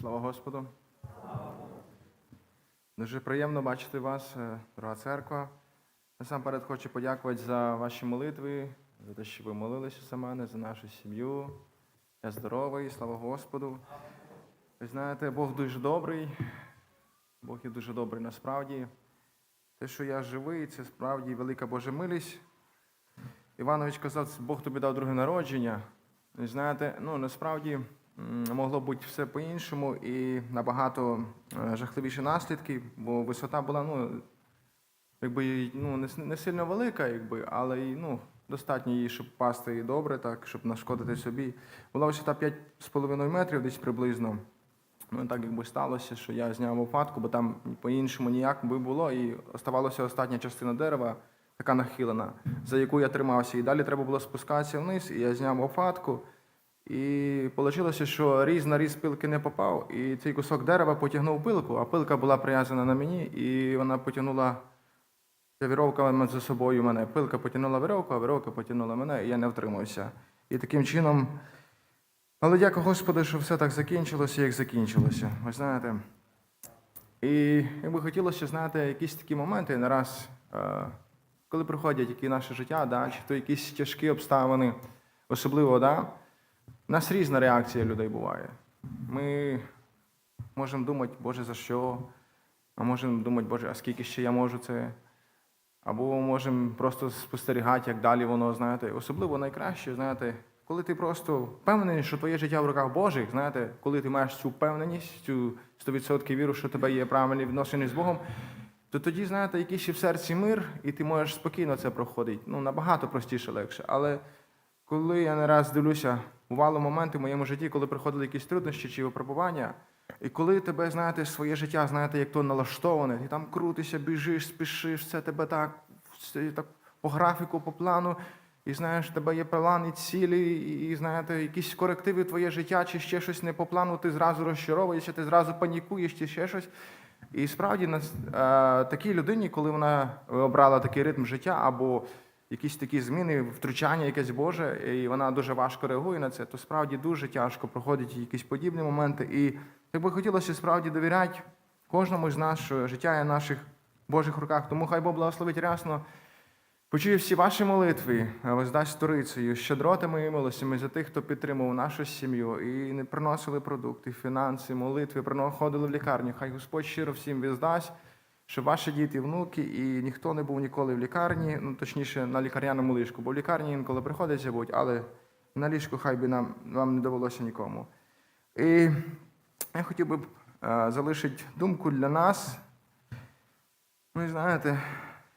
Слава Господу. Дуже приємно бачити вас, е, дорога церква. Насамперед хочу подякувати за ваші молитви, за те, що ви молилися за мене, за нашу сім'ю. Я здоровий, слава Господу. Ви знаєте, Бог дуже добрий. Бог є дуже добрий насправді. Те, що я живий, це справді велика Божа милість. Іванович казав, Бог тобі дав друге народження. І знаєте, ну насправді могло бути все по-іншому і набагато е, жахливіші наслідки, бо висота була, ну, якби ну, не, сильно велика, якби, але ну, достатньо її, щоб пасти і добре, так, щоб нашкодити собі. Була висота 5,5 метрів десь приблизно. Ну, так якби сталося, що я зняв опадку, бо там по-іншому ніяк би було, і оставалася остання частина дерева, така нахилена, за яку я тримався. І далі треба було спускатися вниз, і я зняв опадку. І вийшло, що різ на різ пилки не попав, і цей кусок дерева потягнув пилку, а пилка була прив'язана на мені, і вона потягнула віровка за собою мене. Пилка потягнула віровку, а віровка потягнула мене, і я не втримався. І таким чином. Але дякую Господу, що все так закінчилося, як закінчилося. Ви знаєте. І якби хотілося, знаєте, якісь такі моменти не раз, е, коли приходять які наше життя, да, чи то якісь тяжкі обставини, особливо, да, у нас різна реакція людей буває. Ми можемо думати, Боже, за що? А можемо думати, Боже, а скільки ще я можу це? Або можемо просто спостерігати, як далі воно, знаєте, особливо найкраще, знаєте, коли ти просто впевнений, що твоє життя в руках Божих, знаєте, коли ти маєш цю впевненість, цю 100% віру, що тебе є правильні відносини з Богом, то тоді, знаєте, якийсь ще в серці мир, і ти можеш спокійно це проходити. Ну, набагато простіше, легше. Але коли я не раз дивлюся, бували моменти в моєму житті, коли приходили якісь труднощі чи випробування, і коли тебе, знаєте, своє життя, знаєте, як то налаштоване, ти там крутишся, біжиш, спішиш, все тебе так, все так по графіку, по плану, і знаєш, тебе є план і цілі, і, і знаєте, якісь корективи твоє життя, чи ще щось не по плану, ти зразу розчаровуєшся, ти зразу панікуєш, чи ще щось. І справді нас- е, такій людині, коли вона обрала такий ритм життя або якісь такі зміни, втручання якесь Боже, і вона дуже важко реагує на це, то справді дуже тяжко проходять якісь подібні моменти. І так би хотілося справді довіряти кожному з нас, що життя є в наших Божих руках. Тому хай Бог благословить рясно. Почує всі ваші молитви, воздасть сторицею, щедротами і милостями за тих, хто підтримував нашу сім'ю і не приносили продукти, фінанси, молитви, приходили в лікарню. Хай Господь щиро всім віддасть, щоб ваші діти, внуки, і ніхто не був ніколи в лікарні, ну точніше на лікарняному ліжку, бо в лікарні інколи приходиться будь, але на ліжку хай би нам вам не довелося нікому. І я хотів би е, залишити думку для нас. Ви знаєте,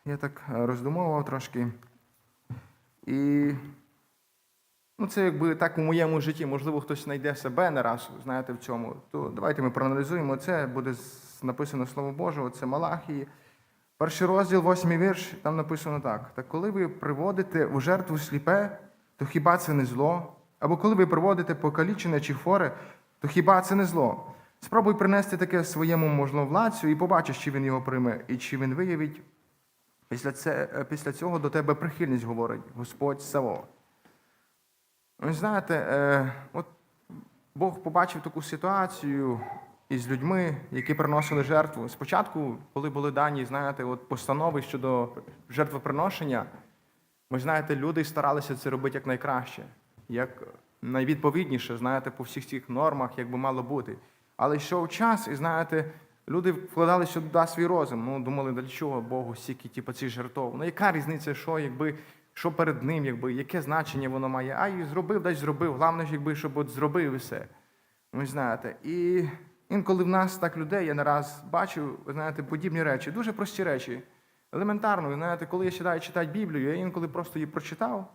я так е, роздумував трошки. І ну, це якби так у моєму житті, можливо, хтось знайде себе не раз, знаєте, в цьому. То давайте ми проаналізуємо це. Буде написано Слово Боже, це Малахії. Перший розділ, восьмий вірш, там написано так: так коли ви приводите у жертву сліпе, то хіба це не зло? Або коли ви приводите покалічене чи хворе, то хіба це не зло? Спробуй принести таке своєму можновладцю і побачиш, чи він його прийме, і чи він виявить Після, це, е, після цього до тебе прихильність говорить Господь Саво. Ви знаєте, е, от Бог побачив таку ситуацію із людьми, які приносили жертву. Спочатку, коли були дані, знаєте, от постанови щодо жертвоприношення, ви знаєте, люди старалися це робити як найкраще, як найвідповідніше, знаєте, по всіх цих нормах, як би мало бути. Але йшов час, і знаєте, люди вкладали сюди свій розум. Ну, думали, для чого Богу стільки, типу, цих жертв. Ну, яка різниця, що, якби, що перед ним, якби, яке значення воно має? А і зробив, дай зробив. Головне, ж, якби, щоб от зробив і все. Ви знаєте, і інколи в нас так людей, я не раз бачу, ви знаєте, подібні речі, дуже прості речі. Елементарно, ви знаєте, коли я сідаю читати Біблію, я інколи просто її прочитав,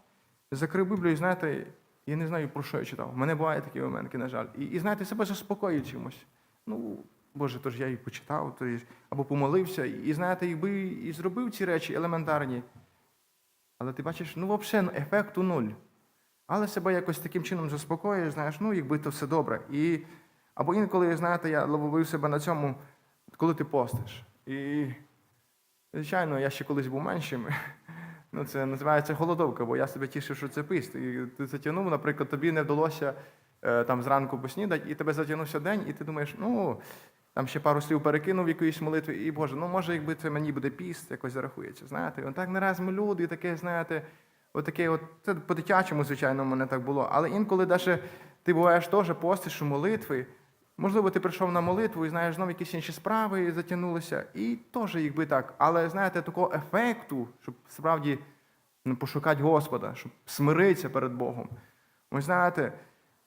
закрив Біблію, і знаєте, я не знаю, про що я читав. У мене бувають такі моменти, на жаль. І, і знаєте, себе заспокоюю чимось. Ну, Боже, то ж я її почитав, то ж, або помолився, і знаєте, якби і зробив ці речі елементарні. Але ти бачиш, ну, взагалі, ефекту нуль. Але себе якось таким чином заспокоюєш, знаєш, ну, якби то все добре. І, або інколи, знаєте, я ловив себе на цьому, коли ти постиш. І, звичайно, я ще колись був меншим. Ну, це називається голодовка, бо я себе тішив, що це піст. І ти затягнув, наприклад, тобі не вдалося е, там зранку поснідати, і тебе затягнувся день, і ти думаєш, ну, там ще пару слів перекинув якоїсь молитві, і Боже, ну може, якби це мені буде піст, якось зарахується. Знаєте, і так не ми люди, таке, знаєте, отаке, от це по-дитячому, звичайно, в мене так було. Але інколи даже ти буваєш теж постиш у молитви. Можливо, ти прийшов на молитву і знаєш, знову якісь інші справи затягнулися, і теж якби так. Але знаєте, такого ефекту, щоб справді ну, пошукати Господа, щоб смиритися перед Богом. Ви знаєте,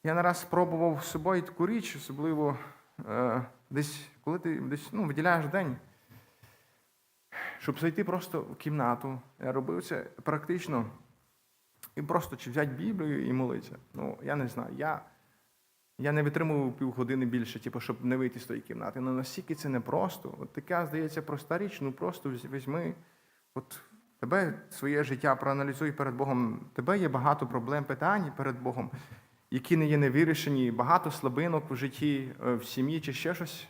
я не раз спробував з собою таку річ, особливо е, десь, коли ти десь ну, виділяєш день, щоб зайти просто в кімнату. Я робив це практично. І просто чи взяти Біблію і молитися. Ну, я не знаю. Я, я не витримував півгодини більше, типу, щоб не вийти з тої кімнати. Ну настільки це непросто. От така, здається, проста річ, ну просто візьми. От тебе своє життя проаналізуй перед Богом. Тебе є багато проблем, питань перед Богом, які не є невирішені, багато слабинок в житті, е, в сім'ї чи ще щось.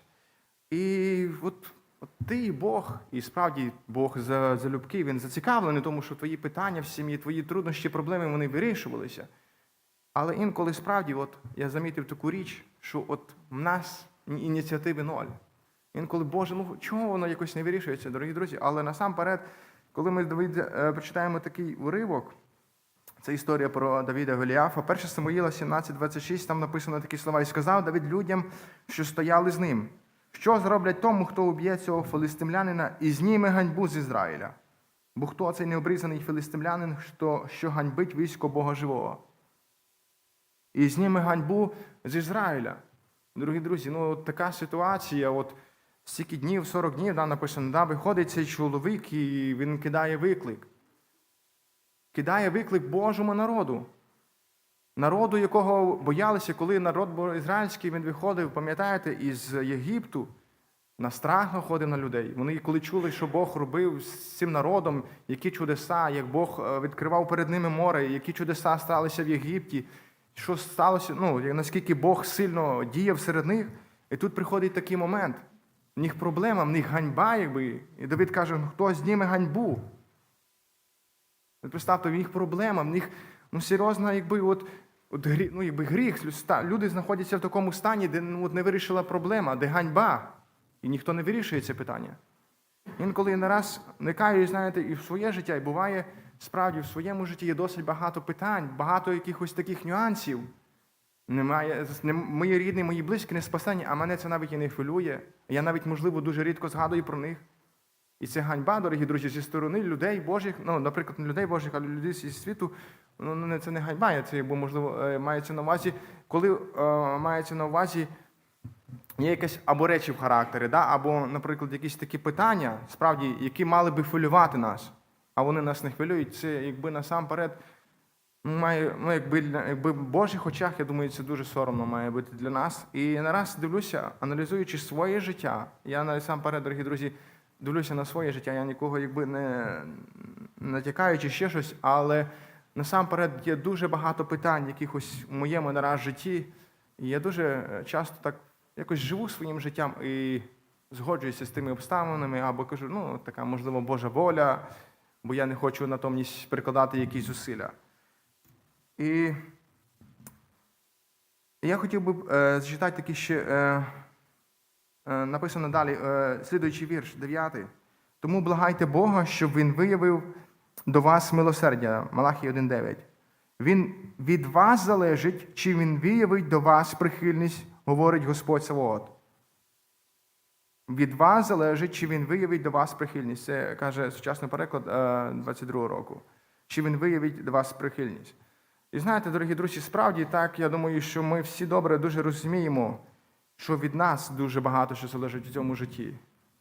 І от, от ти і Бог, і справді Бог залюбки, він зацікавлений, тому що твої питання в сім'ї, твої труднощі, проблеми вони вирішувалися. Але інколи справді, от я замітив таку річ, що от в нас ініціативи ноль. Інколи, Боже, ну чого воно якось не вирішується, дорогі друзі? Але насамперед, коли ми е, прочитаємо такий уривок, це історія про Давіда Голіафа. 1 Самуїла 17.26, там написано такі слова. І сказав Давид людям, що стояли з ним. Що зроблять тому, хто уб'є цього филистимлянина і зніме ганьбу з Ізраїля? Бо хто цей необрізаний филистимлянин, що, що ганьбить військо Бога живого? І зніме ганьбу з Ізраїля. Дорогі друзі, ну от така ситуація, от стільки днів, 40 днів, да, написано, да, виходить цей чоловік і він кидає виклик кидає виклик Божому народу. Народу, якого боялися, коли народ ізраїльський він виходив, пам'ятаєте, із Єгипту, на страх находив на людей. Вони, коли чули, що Бог робив з цим народом, які чудеса, як Бог е, відкривав перед ними море, які чудеса сталися в Єгипті, що сталося, ну, наскільки Бог сильно діяв серед них. І тут приходить такий момент. В них проблема, в них ганьба, якби. І Давид каже, ну хто зніме ганьбу? Ви представте, в їх проблема, в них ну, серйозна, якби от, от ну, якби гріх. Люди знаходяться в такому стані, де ну, от не вирішила проблема, де ганьба. І ніхто не вирішує це питання. Інколи не раз никаю, знаєте, і в своє життя, і буває, справді, в своєму житті є досить багато питань, багато якихось таких нюансів. Немає, не- мої рідні, мої близькі не спасені, а мене це навіть і не хвилює. Я навіть, можливо, дуже рідко згадую про них. І це ганьба, дорогі друзі, зі сторони людей Божих, ну, наприклад, не людей Божих, а людей зі світу. Ну, це не ганьба, це, бо, можливо, е, мається на увазі, коли е, мається на увазі є якесь або речі в характері, да? або, наприклад, якісь такі питання, справді, які мали би хвилювати нас, а вони нас не хвилюють, це якби насамперед ну, має, ну, якби, якби в Божих очах, я думаю, це дуже соромно має бути для нас. І нараз дивлюся, аналізуючи своє життя, я насамперед, дорогі друзі, дивлюся на своє життя, я нікого якби не натякаючи ще щось, але насамперед є дуже багато питань, якихось у моєму нараз житті. І я дуже часто так якось живу своїм життям і згоджуюся з тими обставинами, або кажу, ну, така, можливо, Божа воля, бо я не хочу натомість прикладати якісь зусилля. І я хотів би е, зачитати такий ще е, написано далі, е, слідуючий вірш, 9. Тому благайте Бога, щоб Він виявив до вас милосердя. Малахій 1.9. Він від вас залежить, чи він виявить до вас прихильність, говорить Господь Савоот. Від вас залежить, чи він виявить до вас прихильність. Це каже сучасний переклад е, 22 року. Чи він виявить до вас прихильність. І знаєте, дорогі друзі, справді так, я думаю, що ми всі добре дуже розуміємо, що від нас дуже багато що залежить у цьому житті.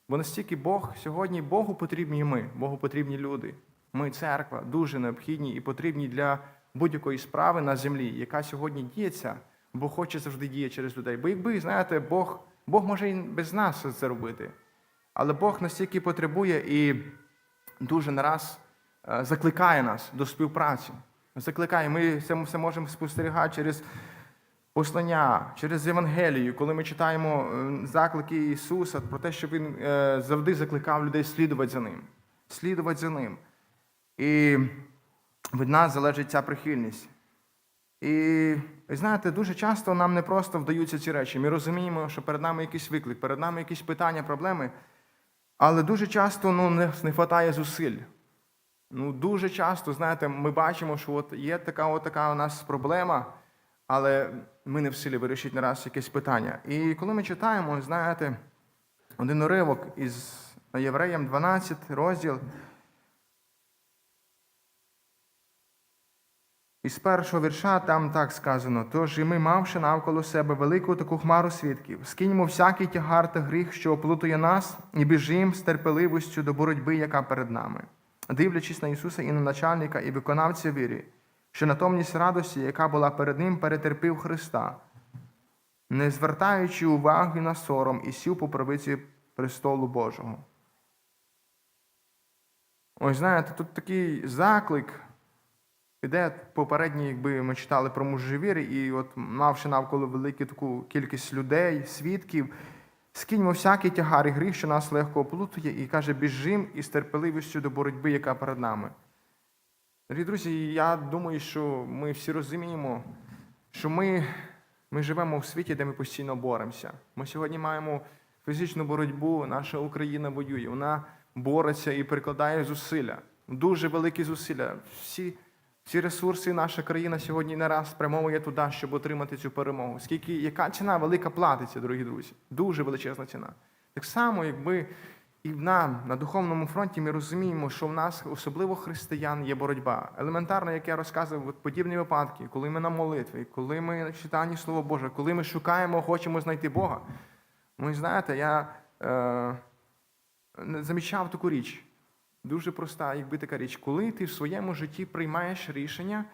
Бо настільки Бог сьогодні Богу потрібні ми, Богу потрібні люди. Ми, церква, дуже необхідні і потрібні для будь-якої справи на землі, яка сьогодні діється, Бог хоче завжди діє через людей. Бо якби, знаєте, Бог, Бог може і без нас це робити. Але Бог настільки потребує і дуже нараз е, закликає нас до співпраці. Закликає, ми це можемо спостерігати через послання, через Євангелію, коли ми читаємо е, заклики Ісуса про те, що Він е, завжди закликав людей слідувати за Ним. Слідувати за Ним. І від нас залежить ця прихильність. І знаєте, дуже часто нам не просто вдаються ці речі. Ми розуміємо, що перед нами якийсь виклик, перед нами якісь питання, проблеми, але дуже часто ну, не вистачає зусиль. Ну, дуже часто, знаєте, ми бачимо, що от є така, от така у нас проблема, але ми не в силі вирішити нараз якесь питання. І коли ми читаємо, знаєте, один уривок із Євреям 12 розділ. Із першого вірша там так сказано: тож і ми, мавши навколо себе велику таку хмару свідків, скиньмо всякий тягар та гріх, що оплутує нас, і біжим з терпеливістю до боротьби, яка перед нами, дивлячись на Ісуса і на начальника і виконавця вірі, що натомність радості, яка була перед Ним, перетерпів Христа, не звертаючи уваги на сором і сів по правиці престолу Божого. Ось знаєте, тут такий заклик. Іде попередній, якби ми читали про мужі і от мавши навколо велику таку кількість людей, свідків, скиньмо всякий тягар і гріх, що нас легко оплутує, і каже, біжим із терпеливістю до боротьби, яка перед нами. Дорогі друзі, я думаю, що ми всі розуміємо, що ми, ми живемо в світі, де ми постійно боремося. Ми сьогодні маємо фізичну боротьбу, наша Україна воює, вона бореться і прикладає зусилля, дуже великі зусилля. Всі всі ресурси наша країна сьогодні не раз спрямовує туди, щоб отримати цю перемогу. Скільки, яка ціна велика платиться, дорогі друзі? Дуже величезна ціна. Так само, якби і нам на духовному фронті ми розуміємо, що в нас, особливо християн, є боротьба. Елементарно, як я розказував, подібні випадки, коли ми на молитві, коли ми на читанні Слова Боже, коли ми шукаємо, хочемо знайти Бога. Ви знаєте, я е, замічав таку річ. Дуже проста, якби така річ, коли ти в своєму житті приймаєш рішення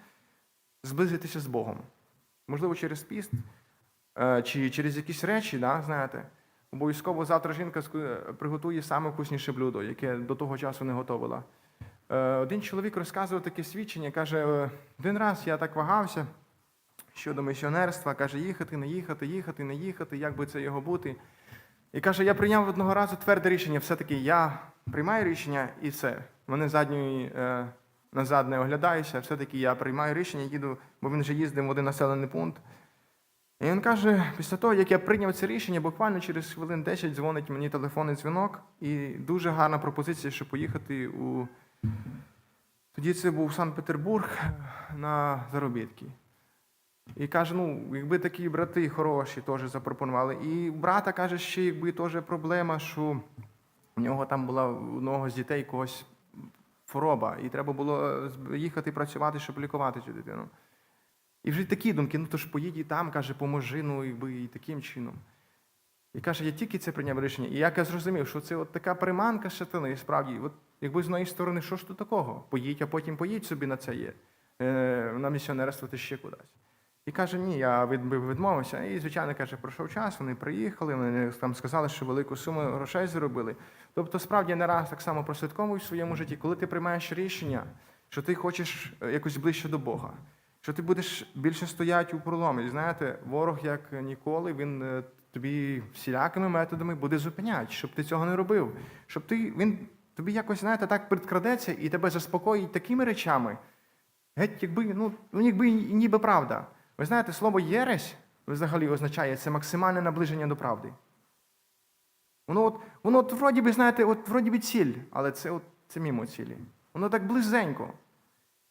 зблизитися з Богом. Можливо, через піст е, чи через якісь речі, да, знаєте, обов'язково завтра жінка приготує саме вкусніше блюдо, яке до того часу не готувала. Е, Один чоловік розказував таке свідчення, каже, «Е, один раз я так вагався щодо місіонерства, каже, їхати, не їхати, їхати, не їхати, як би це його бути. І каже, я прийняв одного разу тверде рішення, все-таки я приймаю рішення і все. Вони задньої е, назад не оглядаюся, все-таки я приймаю рішення, їду, бо він вже їздив в один населений пункт. І він каже, після того, як я прийняв це рішення, буквально через хвилин 10 дзвонить мені телефонний дзвінок, і дуже гарна пропозиція, щоб поїхати у. Тоді це був Санкт-Петербург на заробітки. І каже, ну, якби такі брати хороші теж запропонували. І брата каже, ще якби теж проблема, що у нього там була у одного з дітей когось хвороба, і треба було е, їхати працювати, щоб лікувати цю дитину. І вже такі думки, ну то ж поїдь і там, каже, поможи, ну і таким чином. І каже, я тільки це прийняв рішення. І як я зрозумів, що це от така приманка сатани, справді, от якби з однієї сторони, що ж тут такого? Поїдь, а потім поїдь собі на це є, е, на місіонерство ти ще кудись. І каже, ні, я відмовився. І, звичайно, каже, пройшов час, вони приїхали, вони там сказали, що велику суму грошей заробили. Тобто, справді, я не раз так само прослідковую в своєму житті, коли ти приймаєш рішення, що ти хочеш е, якось ближче до Бога, що ти будеш більше стояти у проломі. І знаєте, ворог, як ніколи, він е, тобі всілякими методами буде зупиняти, щоб ти цього не робив. Щоб ти, він тобі якось, знаєте, так підкрадеться і тебе заспокоїть такими речами. Геть, якби, ну, ну, якби ніби правда. Ви знаєте, слово єресь взагалі означає це максимальне наближення до правди. Воно от, воно от вроді би, знаєте, от вроді би ціль, але це от це мімо цілі. Воно так близенько.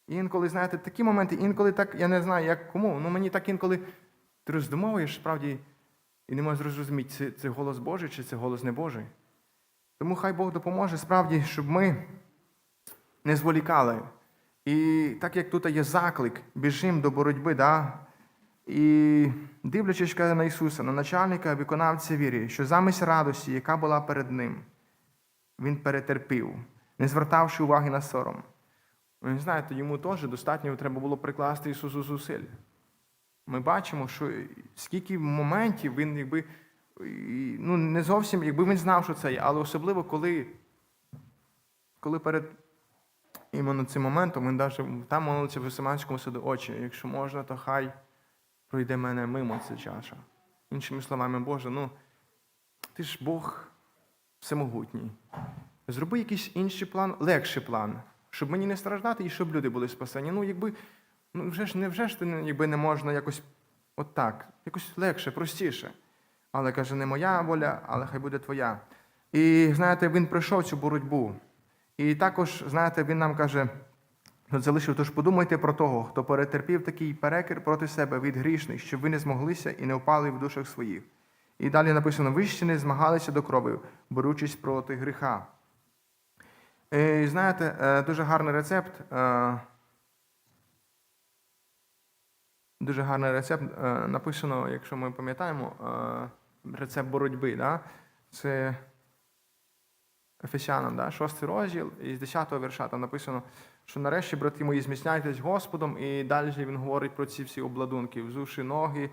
Інколи, знаєте, такі моменти, інколи так, я не знаю, як кому, ну мені так інколи ти роздумовуєш, справді, і не можеш зрозуміти, це, це голос Божий чи це голос не Божий. Тому хай Бог допоможе справді, щоб ми не зволікали. І так як тут є заклик, біжим до боротьби, да? і дивлячись на Ісуса, на начальника, виконавця віри, що замість радості, яка була перед Ним, Він перетерпів, не звертавши уваги на сором. Ви знаєте, йому теж достатньо треба було прикласти Ісусу зусиль. Ми бачимо, що скільки моментів він, якби, ну, не зовсім, якби він знав, що це є, але особливо, коли, коли перед іменно цим моментом він навіть там молився в Гесиманському саду очі. Якщо можна, то хай пройде мене мимо ця чаша. Іншими словами, Боже, ну ти ж Бог всемогутній. Зроби якийсь інший план, легший план, щоб мені не страждати і щоб люди були спасені. Ну, якби ну вже ж не вже ж ти якби не можна якось отак, якось легше, простіше. Але каже, не моя воля, але хай буде твоя. І знаєте, він пройшов цю боротьбу. І також, знаєте, він нам каже, Тут залишив, тож подумайте про того, хто перетерпів такий перекір проти себе від грішних, щоб ви не змоглися і не впали в душах своїх. І далі написано: ви ще не змагалися до крові, борючись проти гріха. І знаєте, е, дуже гарний рецепт. е, Дуже гарний рецепт. е, Написано, якщо ми пам'ятаємо, е, рецепт боротьби. Да? Це Ефесянам, да? 6 розділ, і з 10 вірша там написано, що нарешті, брати мої, зміцняйтесь Господом, і далі він говорить про ці всі обладунки, взувши ноги, е,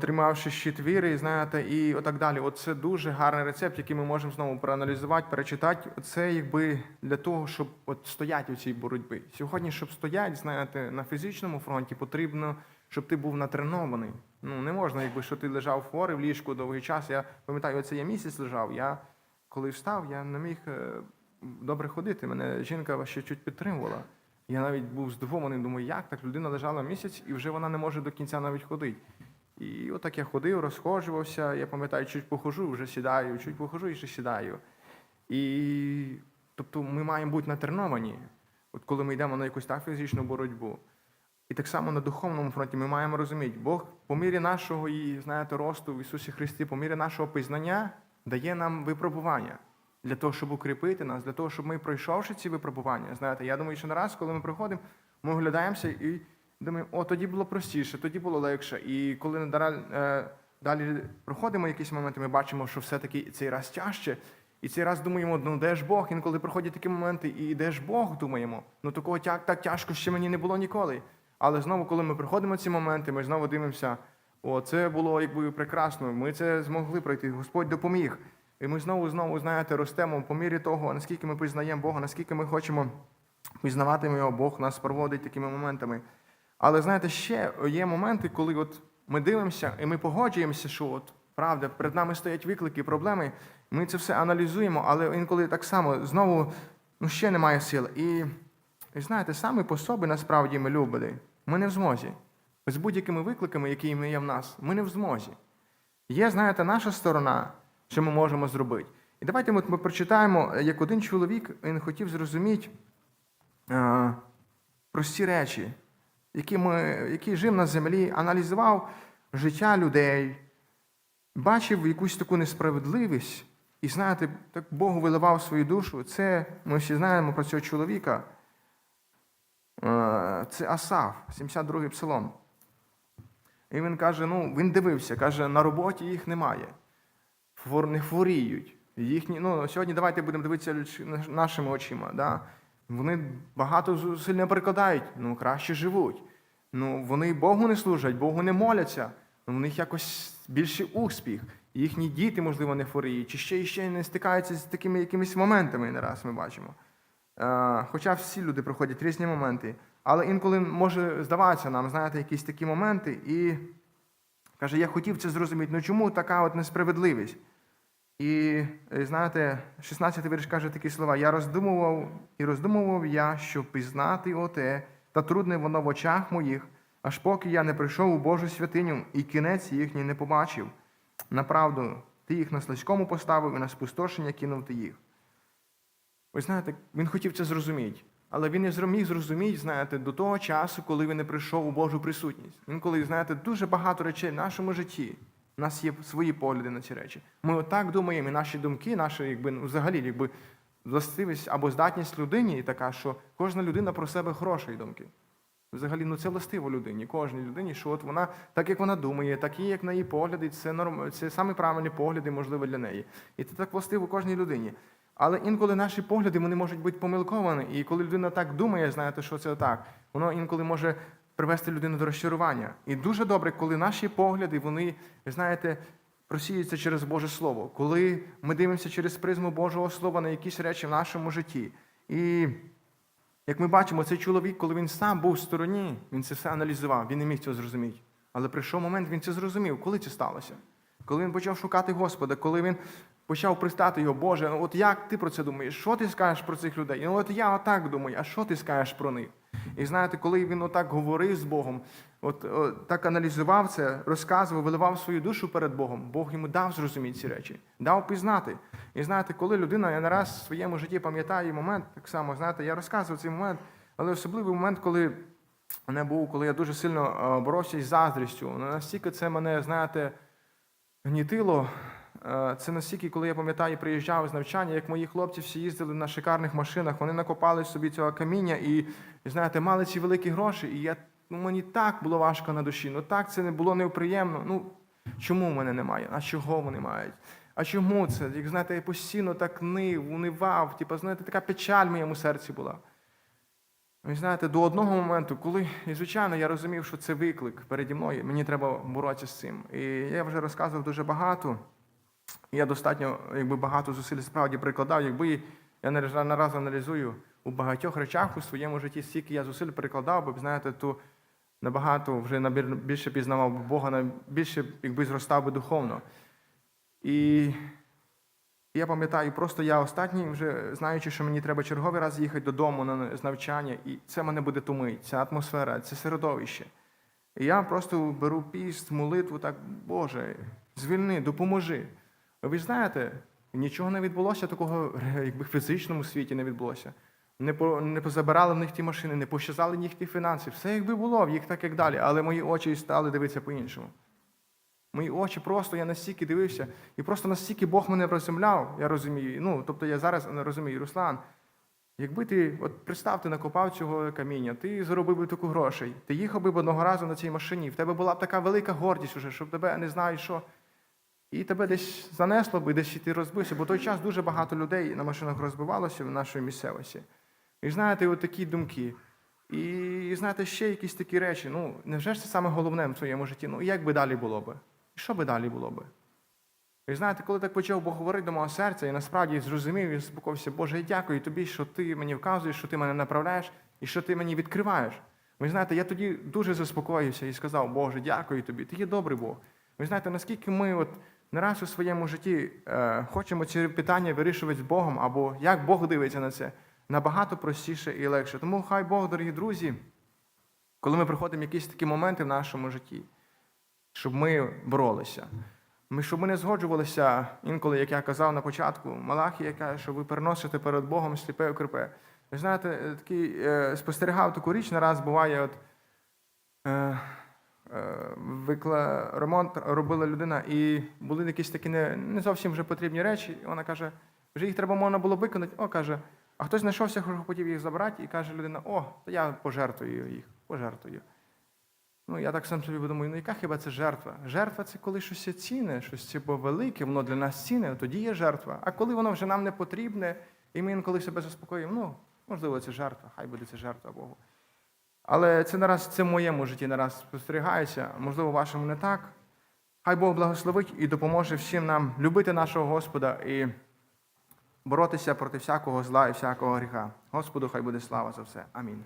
тримавши щит віри, і знаєте, і отак далі. Оце дуже гарний рецепт, який ми можемо знову проаналізувати, перечитати. Це якби для того, щоб от стояти у цій боротьбі. Сьогодні, щоб стояти, знаєте, на фізичному фронті, потрібно, щоб ти був натренований. Ну не можна, якби що ти лежав хворий в ліжку довгий час. Я пам'ятаю, оце я місяць лежав. Я коли встав, я не міг е, добре ходити. Мене жінка ще чуть підтримувала. Я навіть був здивований, думаю, як так людина лежала місяць і вже вона не може до кінця навіть ходити. І отак я ходив, розходжувався. Я пам'ятаю, чуть похожу, вже сідаю, чуть похожу і ще сідаю. І тобто ми маємо бути натреновані, от коли ми йдемо на якусь так фізичну боротьбу. І так само на духовному фронті ми маємо розуміти, Бог по мірі нашого і, знаєте, росту в Ісусі Христі, по мірі нашого пізнання дає нам випробування для того, щоб укріпити нас, для того, щоб ми, пройшовши ці випробування, знаєте, я думаю, що не раз, коли ми приходимо, ми оглядаємося і думаємо, о, тоді було простіше, тоді було легше. І коли е, далі проходимо якісь моменти, ми бачимо, що все-таки цей раз тяжче. І цей раз думаємо, ну де ж Бог? Інколи приходять такі моменти, і де ж Бог думаємо? Ну такого тяг, так тяжко ще мені не було ніколи. Але знову, коли ми приходимо в ці моменти, ми знову дивимося, о, це було якби прекрасно. Ми це змогли пройти. Господь допоміг. І ми знову, знову, знаєте, ростемо по мірі того, наскільки ми пізнаємо Бога, наскільки ми хочемо пізнавати його, Бог нас проводить такими моментами. Але знаєте, ще є моменти, коли от ми дивимося і ми погоджуємося, що от правда, перед нами стоять виклики, проблеми. Ми це все аналізуємо, але інколи так само знову ну, ще немає сил. І, і знаєте, саме по собі насправді ми любили. Ми не в змозі. З будь-якими викликами, які є в нас, ми не в змозі. Є, знаєте, наша сторона, що ми можемо зробити. І давайте ми, ми прочитаємо, як один чоловік він хотів зрозуміти е, прості речі, які, ми, який жив на землі, аналізував життя людей, бачив якусь таку несправедливість, і знаєте, так Богу виливав свою душу. Це ми всі знаємо про цього чоловіка. Е, Це Асаф, 72-й псалом. І він каже: ну, він дивився, каже, на роботі їх немає. Не хворіють. Їхні, ну, сьогодні давайте будемо дивитися нашими очима. Да? Вони багато зусиль не прикладають, ну краще живуть. Ну, вони Богу не служать, Богу не моляться. Ну, в них якось більший успіх. Їхні діти, можливо, не хворіють, чи ще і ще не стикаються з такими якимись моментами, не раз ми бачимо. Е, Хоча всі люди проходять різні моменти. Але інколи може здаватися нам, знаєте, якісь такі моменти, і каже, я хотів це зрозуміти, ну чому така от несправедливість? І е, знаєте, 16 вірш каже такі слова: Я роздумував і роздумував я, щоб пізнати оте, та трудне воно в очах моїх, аж поки я не прийшов у Божу святиню і кінець їхній не побачив. Направду, ти їх на слизькому поставив і на спустошення кинув ти їх. Ви знаєте, він хотів це зрозуміти, але він не зміг зрозуміти, знаєте, до того часу, коли він не прийшов у Божу присутність. Він коли, знаєте, дуже багато речей в нашому житті. У нас є свої погляди на ці речі. Ми отак думаємо, і наші думки, наші, якби ну, взагалі, якби властивість або здатність людині така, що кожна людина про себе хороші думки. Взагалі, ну це властиво людині, кожній людині, що от вона, так як вона думає, такі, як на її погляди, це норм... це самі правильні погляди, можливо, для неї. І це так властиво кожній людині. Але інколи наші погляди вони можуть бути помилковані, і коли людина так думає, знаєте, що це так, воно інколи може привести людину до розчарування. І дуже добре, коли наші погляди, вони, ви знаєте, просіються через Боже Слово, коли ми дивимося через призму Божого Слова на якісь речі в нашому житті. І як ми бачимо, цей чоловік, коли він сам був в стороні, він це все аналізував, він не міг цього зрозуміти. Але прийшов момент, він це зрозумів. Коли це сталося? Коли він почав шукати Господа, коли він почав пристати його, Боже, от як ти про це думаєш? Що ти скажеш про цих людей? Ну от я отак думаю, а що ти скажеш про них? І знаєте, коли він отак говорив з Богом, от, от так аналізував це, розказував, виливав свою душу перед Богом, Бог йому дав зрозуміти ці речі, дав пізнати. І знаєте, коли людина, я не в своєму житті пам'ятаю момент, так само, знаєте, я розказував цей момент, але особливий момент, коли мене був, коли я дуже сильно е, боровся із заздрістю. Ну, Настільки це мене, знаєте, гнітило. Е, Це настільки, коли я пам'ятаю, приїжджав з навчання, як мої хлопці всі їздили на шикарних машинах, вони накопали собі цього каміння і, знаєте, мали ці великі гроші. І я, ну, мені так було важко на душі. Ну так це не було неприємно. Ну чому в мене немає? А чого вони мають? А чому це? Як знаєте, я постійно так нив, унивав, типу, знаєте, така печаль в моєму серці була. Ви знаєте, до одного моменту, коли, і звичайно, я розумів, що це виклик переді мною, мені треба боротися з цим. І я вже розказував дуже багато. Я достатньо якби, багато зусиль справді прикладав, якби я не раз аналізую у багатьох речах у своєму житті, скільки я зусиль прикладав, бо знаєте, то набагато вже набір- більше пізнавав Бога, більше якби зростав би духовно. І я пам'ятаю, просто я останній, вже знаючи, що мені треба черговий раз їхати додому на з навчання, і це мене буде тумить, ця атмосфера, це середовище. І я просто беру піст, молитву, так, Боже, звільни, допоможи. Ви ж знаєте, нічого не відбулося такого, якби в фізичному світі не відбулося. Не, по, не позабирали в них ті машини, не пощазали ті фінанси. Все якби було, в їх так як далі. Але мої очі і стали дивитися по-іншому. Мої очі просто я настільки дивився, і просто настільки Бог мене розумляв, я розумію. Ну, тобто я зараз розумію, Руслан, якби ти, от представ, ти накопав цього каміння, ти заробив би таку грошей, ти їхав би одного разу на цій машині, в тебе була б така велика гордість уже, щоб тебе не знаю що. І тебе десь занесло би, десь і ти розбився, бо в той час дуже багато людей на машинах розбивалося в нашій місцевості. І знаєте, от такі думки. І знаєте, ще якісь такі речі. Ну, невже ж це саме головне в своєму житті? Ну, як би далі було би? І що би далі було би? І знаєте, коли так почав Бог говорити до мого серця, і насправді зрозумів і спокоївся, Боже, я дякую тобі, що ти мені вказуєш, що ти мене направляєш і що ти мені відкриваєш. Ви знаєте, я тоді дуже заспокоївся і сказав, Боже, дякую тобі, ти є добрий Бог. Ви знаєте, наскільки ми от не раз у своєму житті е, хочемо ці питання вирішувати з Богом, або як Бог дивиться на це, набагато простіше і легше. Тому хай Бог, дорогі друзі, коли ми приходимо якісь такі моменти в нашому житті, щоб ми боролися. Ми, щоб ми не згоджувалися інколи, як я казав на початку, Малахія каже, що ви переносите перед Богом сліпе укріпе. Ви знаєте, такий, е, спостерігав таку річ, не раз буває, от, е, викла, ремонт робила людина, і були якісь такі не, не зовсім вже потрібні речі. І вона каже, вже їх треба можна було виконати. О, каже, а хтось знайшовся, хто хотів їх забрати, і каже людина: О, то я пожертвую їх, пожертвую. Ну, я так сам собі думаю, ну яка хіба це жертва? Жертва це коли щось цінне, щось це велике, воно для нас цінне, тоді є жертва. А коли воно вже нам не потрібне, і ми інколи себе заспокоїмо, ну, можливо, це жертва, хай буде це жертва Богу. Але це нараз це в моєму житті нараз спостерігається, можливо, вашому не так. Хай Бог благословить і допоможе всім нам любити нашого Господа і боротися проти всякого зла і всякого гріха. Господу, хай буде слава за все. Амінь.